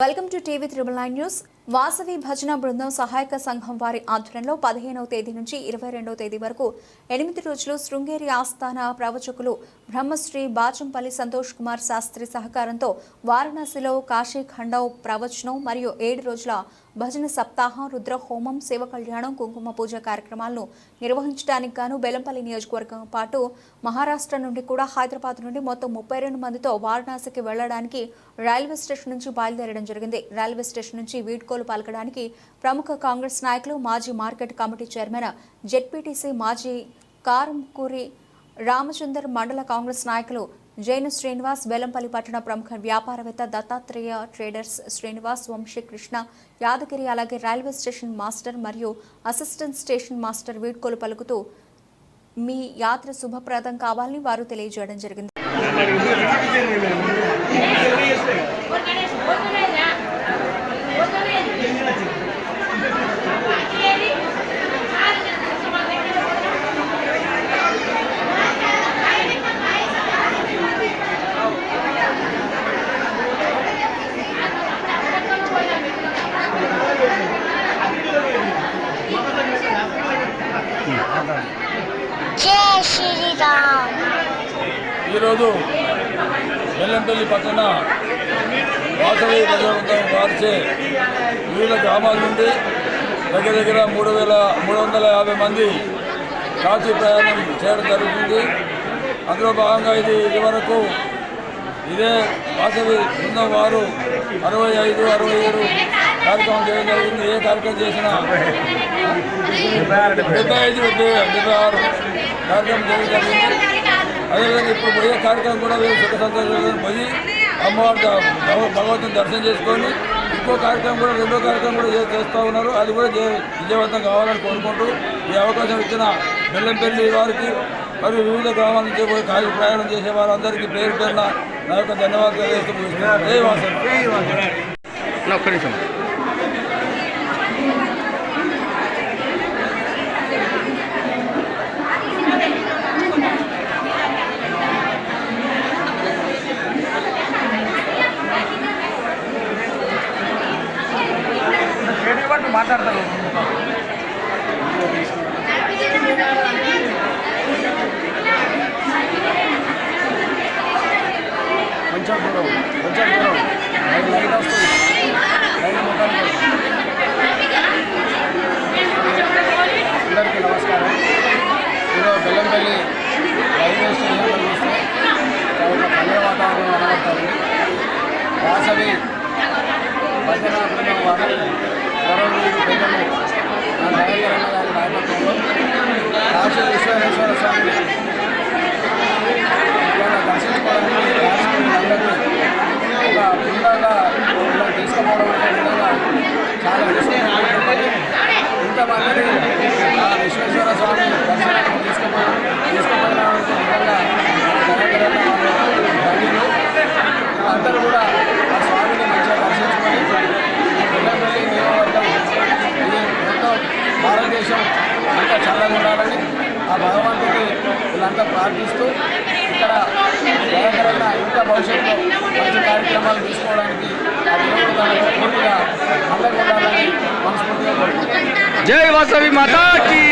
Welcome to TV triple nine news. Vasavi భజన బృందం సహాయక సంఘం వారి ఆధ్వర్యంలో పదిహేనవ తేదీ నుంచి ఇరవై రెండవ తేదీ వరకు ఎనిమిది రోజులు శృంగేరి ఆస్థాన ప్రవచకులు బ్రహ్మశ్రీ బాచంపల్లి సంతోష్ కుమార్ శాస్త్రి సహకారంతో వారణాసిలో కాశీఖండవ్ ప్రవచనం మరియు ఏడు రోజుల భజన సప్తాహం రుద్ర హోమం శివ కళ్యాణం కుంకుమ పూజ కార్యక్రమాలను నిర్వహించడానికి గాను బెల్లంపల్లి నియోజకవర్గం పాటు మహారాష్ట్ర నుండి కూడా హైదరాబాద్ నుండి మొత్తం ముప్పై రెండు మందితో వారణాసికి వెళ్ళడానికి రైల్వే స్టేషన్ నుంచి బయలుదేరడం జరిగింది. రైల్వే స్టేషన్ నుంచి వీడ్కోలు పలకడానికి ప్రముఖ కాంగ్రెస్ నాయకులు మాజీ మార్కెట్ కమిటీ చైర్మన్ జెడ్పీటీసీ మాజీ కారంకూరి రామచందర్ మండల కాంగ్రెస్ నాయకులు జైను శ్రీనివాస్ బెలంపల్లి పట్టణ ప్రముఖ వ్యాపారవేత్త దత్తాత్రేయ ట్రేడర్స్ శ్రీనివాస్ వంశీ కృష్ణ యాదగిరి అలాగే రైల్వే స్టేషన్ మాస్టర్ మరియు అసిస్టెంట్ స్టేషన్ మాస్టర్ వీడ్కోలు పలుకుతూ మీ యాత్ర శుభప్రదం కావాలని వారు తెలియజేయడం జరిగింది. జై శ్రీరామ్. ఈరోజు బెల్లంపల్లి పక్కన వాసవి ప్రజావంతం వారిచే వివిధ గ్రామాల నుండి దగ్గర దగ్గర మూడు వేల మూడు వందల యాభై మంది కాచి ప్రయాణం చేయడం జరుగుతుంది. అందులో భాగంగా ఇది ఇదివరకు ఇదే వాసవి బృందం వారు అరవై ఐదు అరవై ఏడు కార్యక్రమం చేయడం జరిగింది. ఏ కార్యక్రమం చేసినా డెబ్బై ఐదు డెబ్బై డెబ్బై ఆరు కార్యక్రమం చేయడం జరిగింది. అదేవిధంగా ఇప్పుడు పోయే కార్యక్రమం కూడా వీళ్ళు సుఖ సంతోషాలతో పోయి అమ్మవారి భగవంతుని దర్శనం చేసుకొని ఇంకో కార్యక్రమం కూడా రెండో కార్యక్రమం కూడా చేస్తూ ఉన్నారు. అది కూడా జయ- విజయవంతం కావాలని కోరుకుంటూ ఈ అవకాశం ఇచ్చిన బెల్లంపల్లి వారికి మరియు వివిధ గ్రామాల నుంచి పోయి కాలి ప్రయాణం చేసే వారందరికీ పేరు పేరున నా యొక్క ధన్యవాదాలు తెలియజేస్తూ ఒక్క నిమిషం. మాట్లాడతారు కొంచెం దూరం కొంచెం దూరం లైట్ లైట్ వస్తుంది లైట్ మొత్తానికి అందరికీ నమస్కారం. ఈరోజు బెల్లంపల్లి రైల్వే స్టేషన్ చూస్తే చాలా పండుగ వాతావరణం కనబడుతుంది వాసవి భజన బృందం వారు గౌరవనీయులు పెద్దలు నా దయాకరణ గారి నాయకత్వంలో కాశీ విశ్వేశ్వర స్వామి దాంట్లో ప్రార్థిస్తూ ఇక్కడ దయాకరణ ఇంకా భవిష్యత్తులో మంచి కార్యక్రమాలు తీసుకోవడానికి ఆ దేవుడు తనకు పూర్తిగా అండగా ఉండాలని మనస్ఫూర్తిగా కోరుకుంటున్నాను. జై వాసవి మాతాకి.